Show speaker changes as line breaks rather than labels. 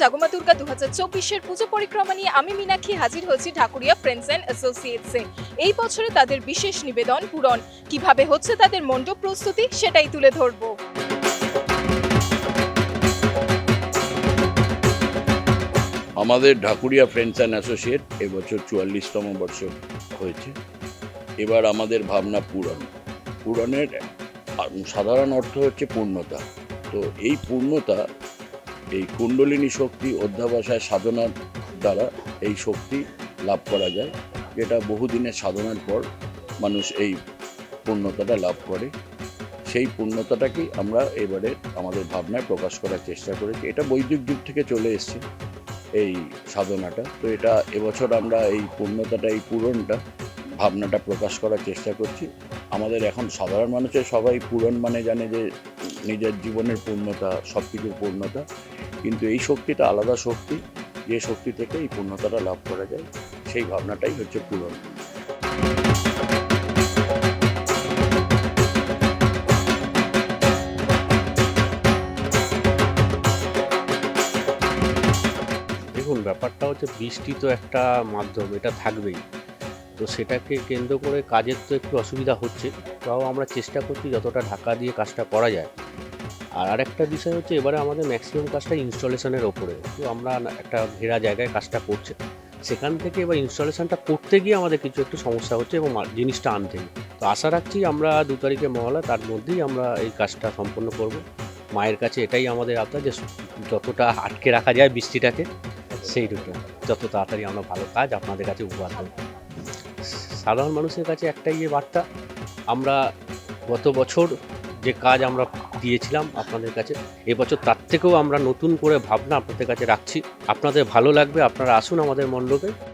জাগমা দুর্গা দু হাজার চব্বিশের পুজো পরিক্রমা নিয়ে আমি মীনাক্ষী হাজির হয়েছি ঢাকুরিয়া ফ্রেন্ডস অ্যান্ড অ্যাসোসিয়েটসে এই বছরে তাদের বিশেষ নিবেদন পূরণ। কীভাবে হচ্ছে তাদের মণ্ডপ প্রস্তুতি, সেটাই তুলে ধরবো।
আমাদের ঢাকুরিয়া ফ্রেন্ডস অ্যান্ড অ্যাসোসিয়েট এবছর চুয়াল্লিশতম বর্ষ হয়েছে। এবার আমাদের ভাবনা পূরণ। পূরণের সাধারণ অর্থ হচ্ছে পূর্ণতা। তো এই পূর্ণতা এই কুণ্ডলিনী শক্তি অধ্যাবসায় সাধনার দ্বারা এই শক্তি লাভ করা যায়। যেটা বহুদিনের সাধনার পর মানুষ এই পূর্ণতাটা লাভ করে। সেই পূর্ণতাটাকেই আমরা এবারে আমাদের ভাবনায় প্রকাশ করার চেষ্টা করেছি। এটা বৈদিক যুগ থেকে চলে এসছে এই সাধনাটা। তো এটা এবছর আমরা এই পূর্ণতাটা, এই পূরণটা, ভাবনাটা প্রকাশ করার চেষ্টা করছি। আমাদের এখন সাধারণ মানুষের সবাই পূরণ মানে জানে যে নিজের জীবনের পূর্ণতা সব কিছুর পূর্ণতা। কিন্তু এই শক্তিটা আলাদা শক্তি, যে শক্তি থেকে এই পূর্ণতাটা লাভ করা যায়, সেই ভাবনাটাই হচ্ছে পূরণ।
দেখুন, ব্যাপারটা হচ্ছে বৃষ্টি তো একটা মাধ্যম, এটা থাকবেই। তো সেটাকে কেন্দ্র করে কাজের তো একটু অসুবিধা হচ্ছে, তাও আমরা চেষ্টা করছি যতটা ঢাকা দিয়ে কাজটা করা যায়। আর আরেকটা বিষয় হচ্ছে এবারে আমাদের ম্যাক্সিমাম কাজটা ইনস্টলেশনের ওপরে। তো আমরা একটা ঘেরা জায়গায় কাজটা করছে। সেখান থেকে এবার ইনস্টলেশনটা করতে গিয়ে আমাদের কিছু একটু সমস্যা হচ্ছে এবং জিনিসটা আনতে তো আশা রাখছি আমরা দু তারিখে মহলা, তার মধ্যেই আমরা এই কাজটা সম্পন্ন করব। মায়ের কাছে এটাই আমাদের আবদা যে যতটা আটকে রাখা যায় বৃষ্টিটাকে, সেই দুটো যত তাড়াতাড়ি আমরা ভালো কাজ আপনাদের কাছে উপহার দেবো। সাধারণ মানুষের কাছে একটাই বার্তা, আমরা গত বছর যে কাজ আমরা দিয়েছিলাম আপনাদের কাছে এবছর তার থেকেও আমরা নতুন করে ভাবনা আপনাদের কাছে রাখছি। আপনাদের ভালো লাগবে, আপনারা আসুন আমাদের মণ্ডপে।